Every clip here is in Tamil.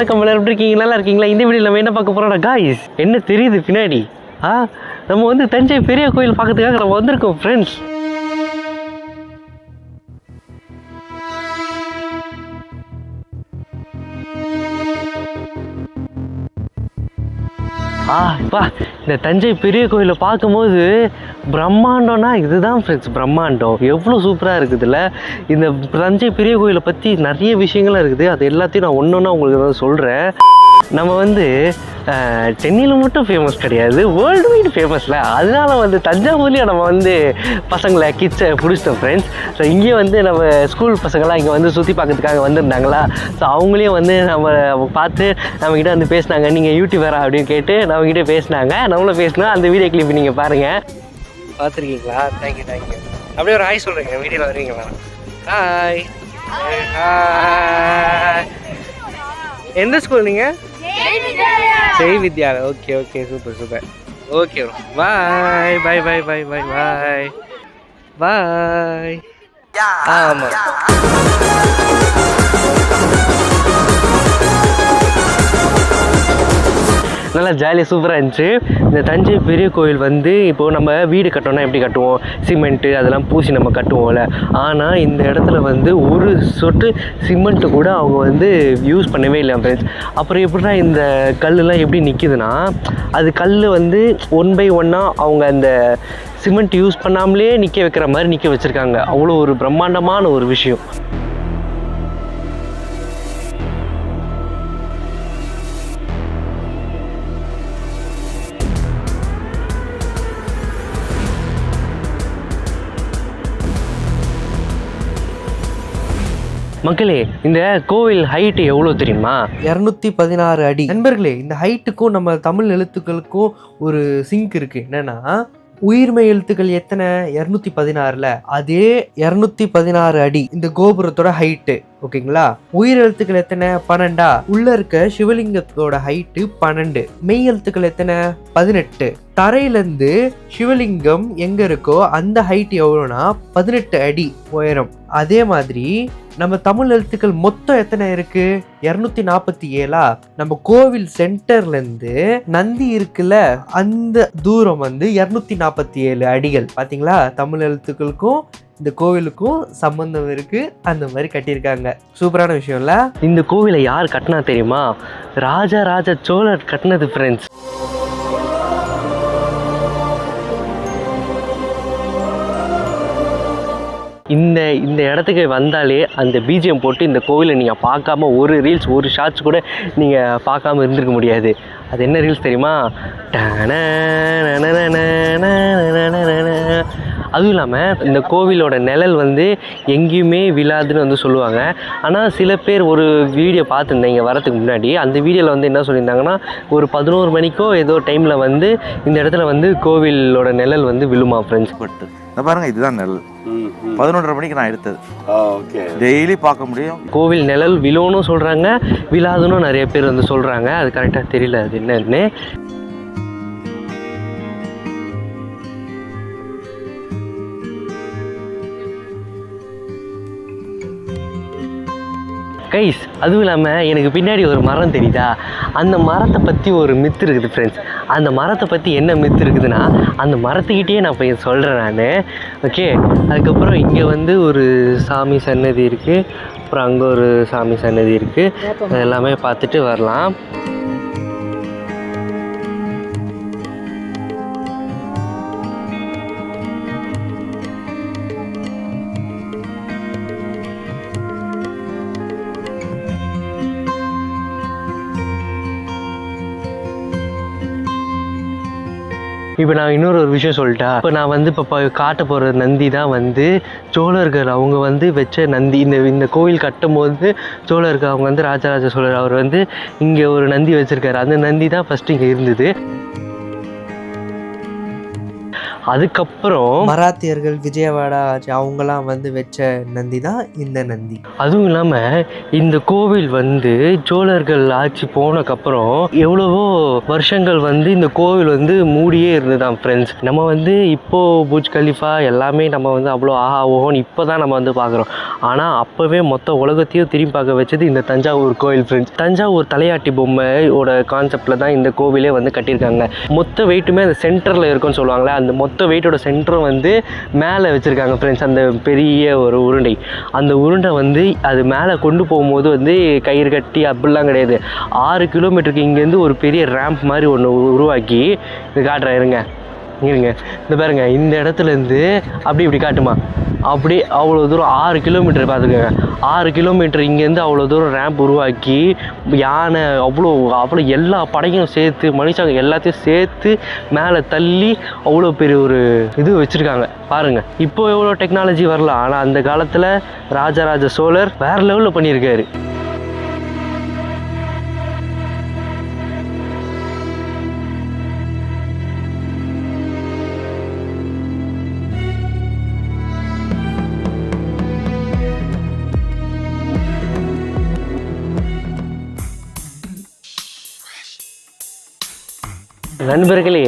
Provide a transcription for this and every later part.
வணக்கம் எல்லாரும் எப்படி இருக்கீங்க? நல்லா இருக்கீங்களா? இந்த வீடியோ நம்ம என்ன பார்க்க போறோம்னா காய்ஸ் என்ன தெரியுது பின்னாடி? ஆ நம்ம வந்து தஞ்சை பெரிய கோயில் பார்க்கறதுக்காக நம்ம வந்திருக்கோம் ஃப்ரெண்ட்ஸ் ஆ பா இந்த தஞ்சை பெரிய கோயிலை பார்க்கும்போது பிரம்மாண்டம்னா இதுதான் ஃப்ரெண்ட்ஸ் பிரம்மாண்டம். எவ்வளோ சூப்பராக இருக்குதுல்ல இந்த தஞ்சை பெரிய கோயிலை பற்றி நிறைய விஷயங்கள்லாம் இருக்குது. அது எல்லாத்தையும் நான் ஒன்று ஒன்றா உங்களுக்கு தான் சொல்கிறேன் நம்ம வந்து சென்னையில் மட்டும் ஃபேமஸ் கிடையாது வேர்ல்டு வைடு ஃபேமஸில் அதனால் வந்து தஞ்சாவூர்லேயும் நம்ம வந்து பசங்களை கிட்ஸை பிடிச்சிட்டோம் ஃப்ரெண்ட்ஸ் ஸோ இங்கேயே வந்து நம்ம ஸ்கூல் பசங்களாம் இங்கே வந்து சுற்றி பார்க்கறதுக்காக வந்திருந்தாங்களா ஸோ அவங்களையும் வந்து நம்ம பார்த்து நம்மக்கிட்ட வந்து பேசினாங்க நீங்கள் யூடியூபரா அப்படின்னு கேட்டு நம்மக்கிட்ட பேசினாங்க நம்மளும் பேசினா அந்த வீடியோ கிளிப் நீங்கள் பாருங்கள் பார்த்துருக்கீங்களா தேங்க்யூ தேங்க்யூ அப்படியே ஒரு ஹாய் சொல்கிறேங்க வீடியோவில் வருவீங்களா ஹாய் ஹாய் எந்த ஸ்கூல் நீங்கள் Jai Vidyalaya. Okay okay super super. Okay bye bye bye bye bye bye bye ஆமாம் நல்லா ஜாலியாக சூப்பராக இருந்துச்சு. இந்த தஞ்சை பெரிய கோயில் வந்து இப்போது நம்ம வீடு கட்டோன்னா எப்படி கட்டுவோம்? சிமெண்ட்டு அதெல்லாம் பூசி நம்ம கட்டுவோம்ல. ஆனால் இந்த இடத்துல வந்து ஒரு சொட்டு சிமெண்ட்டு கூட அவங்க வந்து யூஸ் பண்ணவே இல்லை ஃப்ரெண்ட்ஸ் அப்புறம் எப்படின்னா இந்த கல்லுலாம் எப்படி நிற்கிதுன்னா அது கல் வந்து ஒன் பை ஒன்னாக அவங்க அந்த சிமெண்ட் யூஸ் பண்ணாமலே நிற்க வைக்கிற மாதிரி நிற்க வச்சுருக்காங்க. அவ்வளோ ஒரு பிரம்மாண்டமான ஒரு விஷயம். மக்களே இந்த கோவில் ஹைட்டு எவ்வளோ தெரியுமா? இரநூத்தி பதினாறு அடி. நண்பர்களே இந்த ஹைட்டுக்கும் நம்ம தமிழ் எழுத்துக்களுக்கும் ஒரு சிங்க் இருக்கு. என்னன்னா உயிர்மை எழுத்துக்கள் எத்தனை? இரநூத்தி பதினாறுல. அதே இரநூத்தி பதினாறு அடி. இந்த கோபுரத்தோட ஹைட்டு ஓகேங்களா? உயிர் எழுத்துக்கள் எத்தனை? பன்னெண்டா? உள்ள இருக்க சிவலிங்கத்தோட ஹைட்டு பன்னெண்டு. மெய் எழுத்துக்கள் எத்தனை? பதினெட்டு. தரையிலேருந்து சிவலிங்கம் எங்கே இருக்கோ அந்த ஹைட் எவ்வளோனா பதினெட்டு அடி உயரம். அதே மாதிரி நம்ம தமிழ் எழுத்துக்கள் மொத்தம் எத்தனை இருக்கு? இரநூத்தி நாற்பத்தி ஏழா? நம்ம கோவில் சென்டர்லேருந்து நந்தி இருக்குல்ல அந்த தூரம் வந்து இரநூத்தி நாற்பத்தி ஏழு அடிகள். பார்த்தீங்களா தமிழ் எழுத்துக்களுக்கும் இந்த கோவிலுக்கும் சம்பந்தம் இருக்கு. அந்த மாதிரி கட்டியிருக்காங்க. சூப்பரான விஷயம்ல. இந்த கோவிலை யார் கட்டினா தெரியுமா? ராஜா ராஜா சோழர் கட்டினது ஃப்ரெண்ட்ஸ் இந்த இந்த இடத்துக்கு வந்தாலே அந்த பிஜிஎம் போட்டு இந்த கோவிலை நீங்கள் பார்க்காம ஒரு ரீல்ஸ் ஒரு ஷார்ட்ஸ் கூட நீங்கள் பார்க்காம இருந்திருக்க முடியாது. அது என்ன ரீல்ஸ் தெரியுமா? அதுவும் இல்லாமல் இந்த கோவிலோட நிழல் வந்து எங்கேயுமே விழாதுன்னு வந்து சொல்லுவாங்க. ஆனால் சில பேர் ஒரு வீடியோ பார்த்துருந்தேன் இங்கே வரதுக்கு முன்னாடி. அந்த வீடியோவில் வந்து என்ன சொல்லியிருந்தாங்கன்னா ஒரு பதினோரு மணிக்கோ ஏதோ டைமில் வந்து இந்த இடத்துல வந்து கோவிலோட நிழல் வந்து விழுமா ஃப்ரெண்ட்ஸ் பட்டு. இந்த பாருங்க இதுதான் நெல் பதினொன்றரை மணிக்கு நான் எடுத்தது. டெய்லி பார்க்க முடியும். கோவில் நிழல் விழுன்னு சொல்கிறாங்க விழாதுன்னு நிறைய பேர் வந்து சொல்கிறாங்க அது கரெக்டாக தெரியல அது என்னன்னு. கைஸ் அதுவும் இல்லாமல் எனக்கு பின்னாடி ஒரு மரம் தெரியுதா? அந்த மரத்தை பற்றி ஒரு மித்து இருக்குது ஃப்ரெண்ட்ஸ் அந்த மரத்தை பற்றி என்ன மித்து இருக்குதுன்னா அந்த மரத்துக்கிட்டேயே நான் போய் சொல்கிறேன் நான். ஓகே அதுக்கப்புறம் இங்கே வந்து ஒரு சாமி சன்னதி இருக்குது அப்புறம் அங்கே ஒரு சாமி சன்னதி இருக்குது எல்லாமே பார்த்துட்டு வரலாம். இப்போ நான் இன்னொரு ஒரு விஷயம் சொல்லிட்டா. இப்போ நான் வந்து இப்போ காட்ட போகிற நந்தி தான் வந்து சோழர்கள். அவங்க வந்து வச்ச நந்தி இந்த இந்த கோவில் கட்டும் போது சோழர்கள் அவங்க வந்து ராஜராஜ சோழர் அவர் வந்து இங்கே ஒரு நந்தி வச்சுருக்காரு. அந்த நந்தி தான் ஃபஸ்ட்டு இங்கே இருந்தது. அதுக்கப்புறம் மராத்தியர்கள் விஜயவாடா ஆச்சு. அவங்கலாம் வந்து வச்ச நந்தி தான் இந்த நந்தி. அதுவும் இல்லாமல் இந்த கோவில் வந்து சோழர்கள் ஆட்சி போனக்கப்புறம் எவ்வளவோ வருஷங்கள் வந்து இந்த கோவில் வந்து மூடியே இருந்ததாம் ஃப்ரெண்ட்ஸ் நம்ம வந்து இப்போ புஜ் கலிஃபா எல்லாமே நம்ம வந்து அவ்வளோ ஆஹா ஓஹோன்னு இப்போ தான் நம்ம வந்து பார்க்குறோம் ஆனால் அப்போவே மொத்த உலகத்தையும் திரும்பி பார்க்க வச்சது இந்த தஞ்சாவூர் கோவில் ஃப்ரெண்ட்ஸ் தஞ்சாவூர் தலையாட்டி பொம்மையோட கான்செப்டில் தான் இந்த கோவிலே வந்து கட்டியிருக்காங்க. மொத்த வெயிட்டுமே அந்த சென்டரில் இருக்கும்னு சொல்லுவாங்களே அந்த மொத்த வெயிட்டோட சென்டரும் வந்து மேலே வச்சுருக்காங்க ஃப்ரெண்ட்ஸ் அந்த பெரிய ஒரு உருண்டை. அந்த உருண்டை வந்து அது மேலே கொண்டு போகும்போது வந்து கயிறு கட்டி அப்படிலாம் கிடையாது. ஆறு கிலோமீட்டருக்கு இங்கேருந்து ஒரு பெரிய ரேம்ப் மாதிரி ஒன்று உருவாக்கி இது காட்டுறேன் இருங்க. இருங்க இந்த பாருங்க இந்த இடத்துல இருந்து அப்படி இப்படி காட்டுமா. அப்படி அவ்வளோ தூரம் ஆறு கிலோமீட்டர் பார்த்துக்கோங்க. ஆறு கிலோமீட்டர் இங்கேருந்து அவ்வளோ தூரம் ரேம்ப் உருவாக்கி யானை அவ்வளோ அவ்வளோ எல்லா படையும் சேர்த்து மனுஷங்க எல்லாத்தையும் சேர்த்து மேலே தள்ளி அவ்வளோ பெரிய ஒரு இது வச்சுருக்காங்க. பாருங்கள் இப்போ எவ்வளோ டெக்னாலஜி வரலாம். ஆனால் அந்த காலத்தில் ராஜராஜ சோழர் வேறு லெவலில் பண்ணியிருக்காரு. நண்பர்களே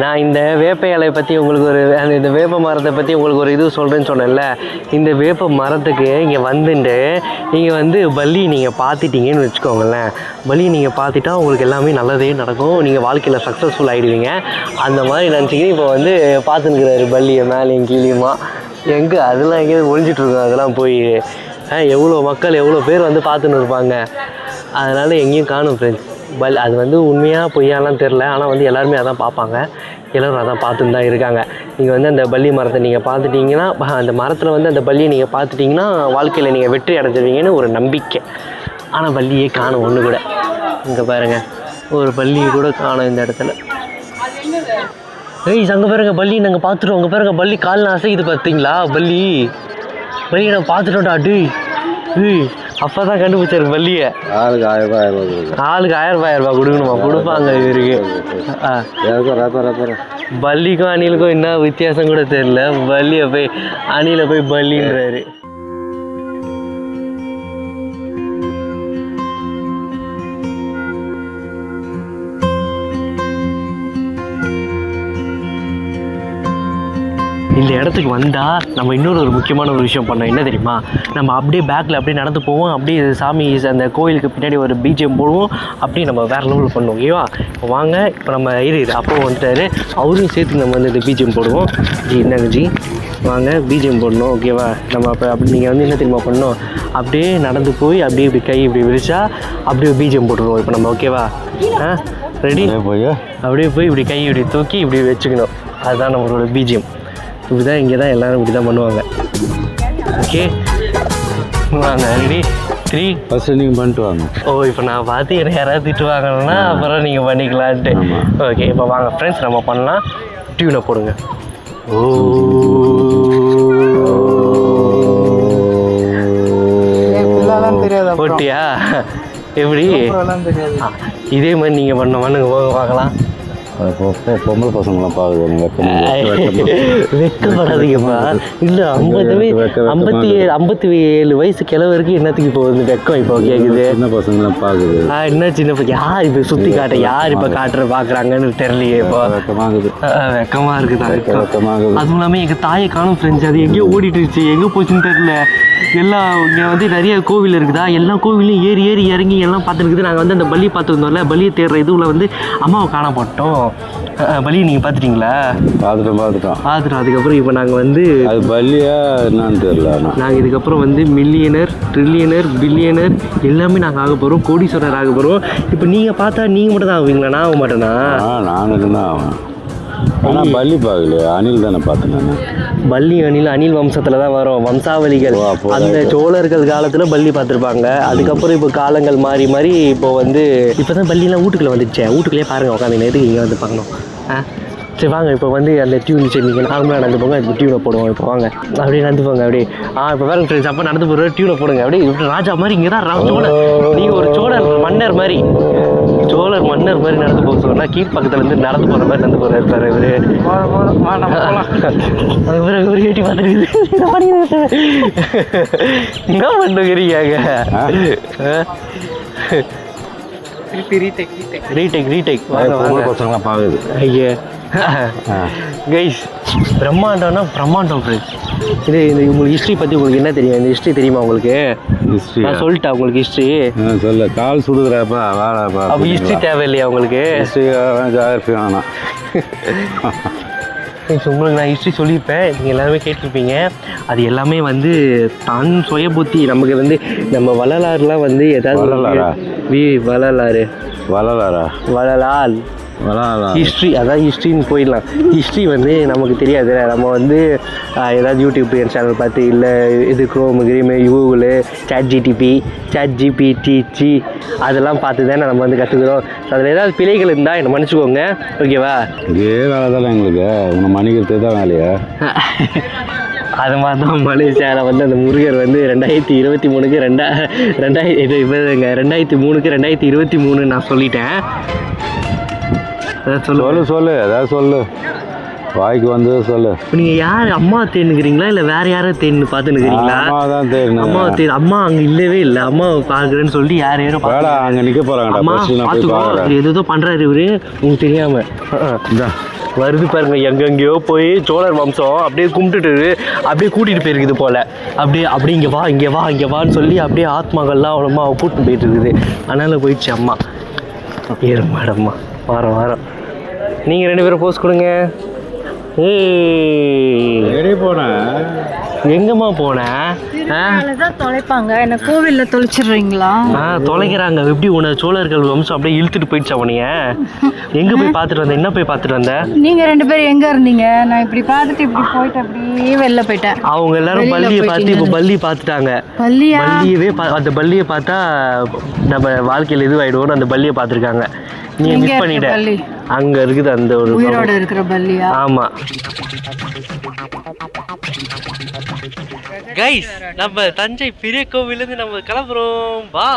நான் இந்த வேப்ப இலையை பற்றி உங்களுக்கு ஒரு அந்த இந்த வேப்ப மரத்தை பற்றி உங்களுக்கு ஒரு இது சொல்கிறேன்னு சொன்னேன்ல. இந்த வேப்ப மரத்துக்கு இங்கே வந்துட்டு நீங்கள் வந்து பலி நீங்கள் பார்த்துட்டீங்கன்னு வச்சுக்கோங்களேன். பலி நீங்கள் பார்த்துட்டா உங்களுக்கு எல்லாமே நல்லதே நடக்கும். நீங்கள் வாழ்க்கையில் சக்ஸஸ்ஃபுல் ஆகிடுவீங்க அந்த மாதிரி நினச்சிக்கிட்டு இப்போ வந்து பார்த்துன்னுக்கிறாரு பள்ளியை மேலேயும் கீழேயுமா. எங்கே அதெல்லாம் எங்கேயாவது ஒழிஞ்சிட்ருக்கோம் அதெல்லாம் போய் எவ்வளோ மக்கள் எவ்வளோ பேர் வந்து பார்த்துன்னு இருப்பாங்க. அதனால் எங்கேயும் காணும் ஃப்ரெண்ட்ஸ் பல் அது வந்து உண்மையாக பொய்யாலாம் தெரில ஆனால் வந்து எல்லாருமே அதான் பார்ப்பாங்க. எல்லோரும் அதான் பார்த்துன்னு தான் இருக்காங்க. நீங்கள் வந்து அந்த பள்ளி மரத்தை நீங்கள் பார்த்துட்டிங்கன்னா அந்த மரத்தில் வந்து அந்த பள்ளியை நீங்கள் பார்த்துட்டிங்கன்னா வாழ்க்கையில் நீங்கள் வெற்றி அடைஞ்சிருவீங்கன்னு ஒரு நம்பிக்கை. ஆனால் பள்ளியே காணும் ஒன்று கூட. இங்கே பாருங்கள் ஒரு பள்ளியை கூட காணும் இந்த இடத்துல. ஏய் அங்கே பாருங்க பள்ளி. நாங்கள் பார்த்துட்டோம். அங்கே பாருங்க பள்ளி. காலில் அசைக்குது பார்த்தீங்களா பள்ளி. பள்ளி நான் பார்த்துட்டோம்டா டேய். அப்போ தான் கண்டுபிடிச்சாரு பல்லியை ஆளுக்கு ஆயிரம் ரூபாய் ஆயிரம் ரூபாய். ஆளுக்கு ஆயிரம் ரூபாய் ரூபாய் கொடுக்கணுமா? கொடுப்பாங்க இவருக்கு. பல்லிக்கும் அணிலுக்கும் என்ன வித்தியாசம் கூட தெரியல. பல்லியை போய் அணில போய் பல்லின்றாரு இடத்துக்கு வந்தால் நம்ம இன்னொரு ஒரு முக்கியமான ஒரு விஷயம் பண்ணோம். என்ன தெரியுமா? நம்ம அப்படியே பேக்கில் அப்படியே நடந்து போவோம். அப்படியே சாமி அந்த கோயிலுக்கு பின்னாடி ஒரு பிஜிஎம் போடுவோம். அப்படியே நம்ம வேறு லெவலில் பண்ணுவோம். ஓகேவா? இப்போ வாங்க. இப்போ நம்ம இரு அப்போ வந்துட்டாரு. அவரும் சேர்த்து நம்ம வந்து இந்த பிஜிஎம் போடுவோம். ஜி இந்தாங்க ஜி? வாங்க. பிஜிஎம் போடணும். ஓகேவா? நம்ம அப்போ அப்படி நீங்கள் வந்து என்ன தெரியுமா பண்ணணும்? அப்படியே நடந்து போய் அப்படியே இப்படி கை இப்படி விரிச்சா அப்படியே பிஜிஎம் போட்டுருவோம். இப்போ நம்ம ஓகேவா? ஆ? ரெடி போய். அப்படியே போய் இப்படி கை இப்படி தூக்கி இப்படி வச்சுக்கணும். அதுதான் நம்மளோட பிஜிஎம் இப்படி தான் இங்கே தான் எல்லோரும் இப்படி தான் பண்ணுவாங்க. ஓகே வாங்க ரெடி த்ரீ ஃபஸ்ட்டு நீங்கள் பண்ணிட்டு வாங்க. ஓ இப்போ நான் பார்த்து என்ன யாராவது திட்டுவாங்கன்னா அப்புறம் நீங்கள் பண்ணிக்கலான்ட்டு. ஓகே இப்போ வாங்க ஃப்ரெண்ட்ஸ் நம்ம பண்ணலாம். டியூனை போடுங்க. ஓ. தெரியாது போட்டியா? எப்படி? இதே மாதிரி நீங்கள் பண்ண பண்ணுங்க போக பார்க்கலாம். பொம்பளை பசங்களாம் வெக்கமா வெக்கப்படாதீங்கப்பா இல்ல ஐம்பது ஐம்பத்தி ஏழு ஐம்பத்தி ஏழு வயசு கிழவருக்கு என்னத்துக்கு இப்போ வந்து வெக்கம் இப்போ கேக்குது? சின்ன பசங்களாம் பார்க்குது ஆ, என்ன சின்ன பையன் யார் இப்போ சுத்தி காட்ட யார் இப்போ காட்டுற பாக்குறாங்கன்னு தெரியலையே இப்போ. வெக்கமாகுது. ஆ, வெக்கமா இருக்குதா வெக்கமாகுது. அதுவும் இல்லாமல் எங்கள் தாயை காணும் ஃப்ரெண்ட்ஸ் அது எங்கேயோ ஓடிட்டு இருந்துச்சு எங்கே போச்சுன்னு தெரியல. எல்லாம் இங்கே வந்து நிறைய கோவில் இருக்குதா? எல்லா கோவிலையும் ஏறி ஏறி இறங்கி எல்லாம் பார்த்துருக்குது நாங்கள் வந்து அந்த பலியை பார்த்துருந்தோம்ல பலியை தேடுற இதுவில் வந்து அம்மாவை காண பலியை நீங்கள் பார்த்துட்டீங்களா? பார்த்துட்டோம் பார்த்துட்டோம். பார்த்துட்டோம். அதுக்கப்புறம் இப்போ நாங்கள் வந்து அது பள்ளியா என்னன்னு தெரியல நாங்கள் இதுக்கப்புறம் வந்து மில்லியனர் ட்ரில்லியனர் பில்லியனர் எல்லாமே நாங்கள் ஆக போகிறோம் கோடீஸ்வரர் ஆக போகிறோம் இப்போ நீங்கள் பார்த்தா நீங்கள் மட்டும் தான் ஆகுவீங்களா நான் ஆக மாட்டேனா? ஆ நானுக்கு தான் ஆகும் ஆனால் பள்ளி பார்க்கலையே. அணில் தானே பார்த்தேன் நான். பல்லி அணில் அணில் வம்சத்தில் தான் வரும். வம்சாவளிகள். அந்த சோழர்கள் காலத்தில் பல்லி பார்த்துருப்பாங்க. அதுக்கப்புறம் இப்போ காலங்கள் மாறி மாறி இப்போ வந்து இப்போ தான் பல்லிலாம் வீட்டுக்குள்ளே வந்துடுச்சே வீட்டுக்குள்ளேயே பாருங்க உட்காந்து எதுக்கு இங்கே வந்து பார்க்கணும்? ஆ? சரி வாங்க. இப்போ வந்து அந்த டியூன் சரி நீங்கள் நார்மலாக நடந்து போங்க. இப்போ டியூனை போடுவோம். இப்போ வாங்க. அப்படியே நடந்து போங்க அப்படியே. ஆ இப்போ பாருங்க ஃப்ரெண்ட்ஸ் அப்போ நடந்து போகிற டியூனை போடுங்க. அப்படியே ராஜா மாதிரி இங்கே தான் ரா- சோழர் நீங்கள் ஒரு சோழர் மன்னர் மாதிரி. சோழர் மன்னர் மாதிரி நடந்து போக சொன்னா கீழ் பக்கத்துல இருந்து நடந்து போற மாதிரி நடந்து போறாரு பாரு இவரு. இவரு ஒரு கேட்டி பார்த்துருக்குது என்ன பண்ணுகிறீங்க ரீடேக் ரீடேக் வாங்க வாங்க பொம்பளை பசங்களாம் பார்க்குது ஐயா. கைஸ் பிரம்மாண்டம்னா பிரம்மாண்டம் ஃப்ரெண்ட்ஸ் இது இது உங்களுக்கு ஹிஸ்ட்ரி பற்றி உங்களுக்கு என்ன தெரியும்? இந்த ஹிஸ்ட்ரி தெரியுமா உங்களுக்கு? ஹிஸ்ட்ரி நான் சொல்லிட்டேன் உங்களுக்கு ஹிஸ்ட்ரி சொல்லு. கால் சுடுதுறாப்பா அப்போ ஹிஸ்ட்ரி தேவையில்லையா உங்களுக்கு? ஹிஸ்ட்ரி ஜாகிரபி வேணாம். உங்களுக்கு நான் ஹிஸ்ட்ரி சொல்லியிருப்பேன். நீங்கள் எல்லாருமே கேட்டிருப்பீங்க. அது எல்லாமே வந்து தன் சுய புத்தி. நமக்கு வந்து நம்ம வள்ளலாறுலாம் வந்து ஏதாவது வள்ளலாரா? வி வள்ளலாறு வளராரா வள்ளலால். ஹிஸ்ட்ரி அதான் ஹிஸ்ட்ரின்னு போயிடலாம். ஹிஸ்ட்ரி வந்து நமக்கு தெரியாது நம்ம வந்து ஏதாவது யூடியூப் சேனல் பார்த்து இல்லை இது க்ரோம் கிரீமு கூகுளு சேட் ஜிடிபி சேட் ஜிபிடிச்சி அதெல்லாம் பார்த்து தானே நம்ம வந்து கற்றுக்குறோம் அதில் ஏதாவது பிழைகள் இருந்தால் என்னை மன்னிச்சுக்கோங்க. ஓகேவா இதே வேலை தானே எங்களுக்கு. உன்னை மன்னிக்கிறது தான் வேலையா? அது மாதிரி தான் மலேசியாவில் வந்து அந்த முருகர் வந்து ரெண்டாயிரத்தி இருபத்தி மூணுக்கு ரெண்டா ரெண்டாயிரத்தி இது ரெண்டாயிரத்தி மூணுக்கு ரெண்டாயிரத்தி இருபத்தி மூணு நான் சொல்லிட்டேன். சொல்லு. சொல்லு ஏதாவது சொல்லு. வாய்க்கு வந்து சொல்லு. இப்போ நீங்கள் யார்? அம்மா தேனுக்கிறீங்களா இல்லை வேற யாரும் தேன்னு பார்த்துன்னுக்கிறீங்களா? அம்மா தான் தெரியும் அம்மா தேன் அம்மா அங்கே இல்லவே இல்லை. அம்மாவை பார்க்குறேன்னு சொல்லிட்டு யார் யாரும் வேடா அங்கே நிற்க போகிறாங்கடா அம்மா பார்த்துக்கோ. ஏதோ பண்ணுறாரு இவரு. உங்களுக்கு தெரியாம. அஹ். இந்தா. வருது பாருங்க எங்கெங்கேயோ போய் சோழர் வம்சம் அப்படியே கும்பிட்டுட்டு அப்படியே கூட்டிட்டு போயிருக்குது போல. அப்படியே அப்படி இங்கே வா இங்கே வா இங்கே வான்னு சொல்லி அப்படியே ஆத்மாக்கள்லாம் அவ்வளோமா கூட்டிட்டு போயிட்டு இருக்குது. அதனால போயிடுச்சு அம்மா. ஏறுமாடம்மா வாரம் வாரம். நீங்கள் ரெண்டு பேரும் போஸ்ட் கொடுங்க. எங்கம்மா போன? தொலைப்பாங்க. என்ன கோவில்ல தொலைச்சிடுறீங்களா? ஆ தொலைக்கிறாங்க. எப்படி உன சோழர்கள் வம்சம் அப்படியே இழுத்துட்டு போயிடுச்சா உனைய எங்க போய் பார்த்துட்டு வந்த? என்ன போய் பார்த்துட்டு வந்த? நீங்க ரெண்டு பேரும் எங்க இருந்தீங்க? நான் இப்படி பார்த்துட்டு இப்படி போயிட்டு அப்படியே வெளில போயிட்டேன். அவங்க எல்லாரும் பள்ளியை பார்த்து இப்போ. பள்ளி பார்த்துட்டாங்க. பள்ளியா பள்ளியவே பா அந்த பள்ளியை பார்த்தா நம்ம வாழ்க்கையில் இதுவாயிடுவோம்னு அந்த பள்ளியை பார்த்துருக்காங்க. நீ எங்க மிஸ் பண்ணிட்ட? அங்க இருக்குது அந்த ஒரு உயிரோட இருக்கிற பள்ளியா? ஆமா. கைஸ் நம்ம தஞ்சை பெரிய கோவிலேருந்து நம்ம கிளம்புறோம். பா